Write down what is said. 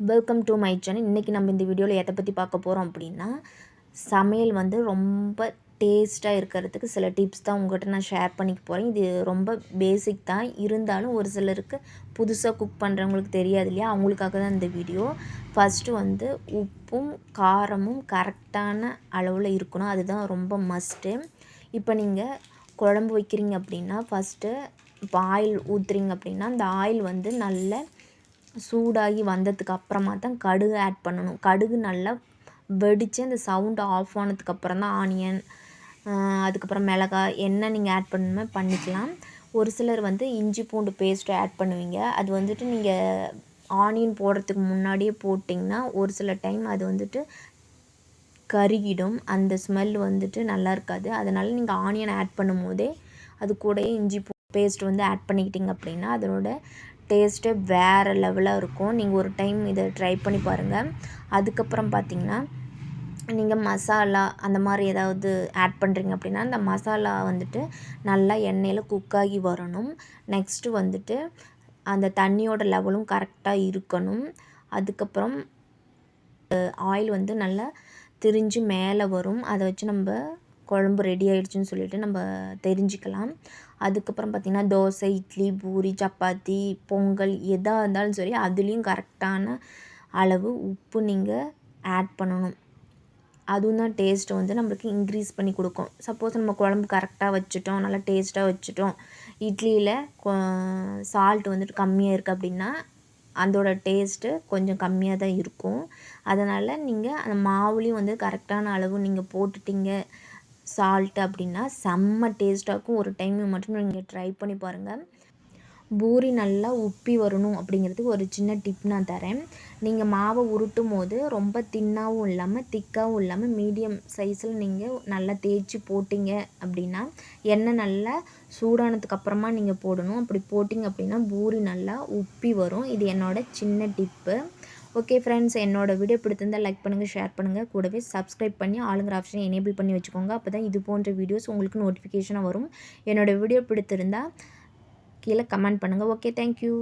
Welcome to my channel இன்றைக்கி நம்ம இந்த வீடியோவில் எதை பற்றி பார்க்க போகிறோம் அப்படின்னா சமையல் வந்து ரொம்ப டேஸ்ட்டாக இருக்கிறதுக்கு சில டிப்ஸ் தான் உங்கள்கிட்ட நான் ஷேர் பண்ணிக்க போகிறேன் இது ரொம்ப பேசிக் தான். இருந்தாலும் ஒரு சிலருக்கு புதுசாக குக் பண்ணுறவங்களுக்கு தெரியாது இல்லையா? அவங்களுக்காக தான் இந்த வீடியோ ஃபஸ்ட்டு வந்து உப்பும் காரமும் கரெக்டான அளவில் இருக்கணும். அதுதான் ரொம்ப மஸ்ட்டு இப்போ நீங்கள் குழம்பு வைக்கிறீங்க அப்படின்னா ஃபஸ்ட்டு இப்போ ஆயில் ஊற்றுறீங்க அப்படின்னா அந்த ஆயில் வந்து நல்ல சூடாகி வந்ததுக்கு அப்புறமா தான் கடுகு ஆட் பண்ணணும். கடுகு நல்லா வெடித்து அந்த சவுண்டு ஆஃப் ஆனதுக்கப்புறம் தான் ஆனியன் அதுக்கப்புறம் மிளகாய் என்ன நீங்கள் ஆட் பண்ணணுமோ பண்ணிக்கலாம். ஒரு சிலர் வந்து இஞ்சி பூண்டு பேஸ்ட்டு ஆட் பண்ணுவீங்க. அது வந்துட்டு நீங்கள் ஆனியன் போடுறதுக்கு முன்னாடியே போட்டிங்கன்னா ஒரு சில டைம் அது வந்துட்டு கருகிடும். அந்த ஸ்மெல் வந்துட்டு நல்லா இருக்காது. அதனால் நீங்கள் ஆனியன் ஆட் பண்ணும் போதே அது கூடயே இஞ்சி பூ பேஸ்ட் வந்து ஆட் பண்ணிக்கிட்டிங்க அப்படின்னா அதனோட டேஸ்ட்டே வேறு லெவலாக இருக்கும். நீங்கள் ஒரு டைம் இதை ட்ரை பண்ணி பாருங்கள் அதுக்கப்புறம் பார்த்தீங்கன்னா நீங்கள் மசாலா அந்த மாதிரி ஏதாவது ஆட் பண்ணுறீங்க அப்படின்னா அந்த மசாலா வந்துட்டு நல்லா எண்ணெயில் குக் ஆகி வரணும். நெக்ஸ்ட்டு வந்துட்டு அந்த தண்ணியோட லெவலும் கரெக்டாக இருக்கணும். அதுக்கப்புறம் ஆயில் வந்து நல்லா திரிஞ்சு மேலே வரும். அதை வச்சு நம்ம குழம்பு ரெடி ஆகிடுச்சின்னு சொல்லிட்டு நம்ம தெரிஞ்சுக்கலாம். அதுக்கப்புறம் பார்த்திங்கன்னா தோசை இட்லி பூரி சப்பாத்தி பொங்கல் எதாக இருந்தாலும் சரி அதுலேயும் கரெக்டான அளவு உப்பு நீங்கள் ஆட் பண்ணணும். அதுவும் தான் டேஸ்ட்டை வந்து நம்மளுக்கு இன்க்ரீஸ் பண்ணி கொடுக்கும். சப்போஸ் நம்ம குழம்பு கரெக்டாக வச்சுட்டோம் நல்லா டேஸ்ட்டாக வச்சுட்டோம். இட்லியில் சால்ட் வந்துட்டு கம்மியாக இருக்குது அப்படின்னா அதோட டேஸ்ட்டு கொஞ்சம் கம்மியாக தான் இருக்கும். அதனால் நீங்கள் அந்த மாவுலேயும் வந்து கரெக்டான அளவு நீங்கள் போட்டுட்டீங்க சால்ட்டு அப்படின்னா செம்ம டேஸ்ட்டாக ஒரு டைம் மட்டும் நீங்கள் ட்ரை பண்ணி பாருங்கள் பூரி நல்லா உப்பி வரணும் அப்படிங்கிறதுக்கு ஒரு சின்ன டிப் நான் தரேன். நீங்கள் மாவை உருட்டும் போது ரொம்ப தின்னாகவும் இல்லாமல் திக்காகவும் இல்லாமல் மீடியம் சைஸில் நீங்கள் நல்லா தேய்ச்சி போட்டிங்க அப்படின்னா எண்ணெய் நல்லா சூடானதுக்கு அப்புறமா நீங்கள் போடணும். அப்படி போட்டிங்க அப்படின்னா பூரி நல்லா உப்பி வரும். இது என்னோடய சின்ன டிப்பு ஓகே ஃப்ரெண்ட்ஸ் என்னோடய வீடியோ பிடித்திருந்தால் லைக் பண்ணுங்கள் ஷேர் பண்ணுங்கள் கூடவே சப்ஸ்கிரைப் பண்ணி ஆளுங்கிற ஆப்ஷனை எனேபிள் பண்ணி வச்சுக்கோங்க. அப்போ தான் இது போன்ற வீடியோஸ் உங்களுக்கு நோட்டிஃபிகேஷனாக வரும். என்னோடய வீடியோ பிடித்திருந்தால் கீழே கமெண்ட் பண்ணுங்கள் ஓகே தேங்க்யூ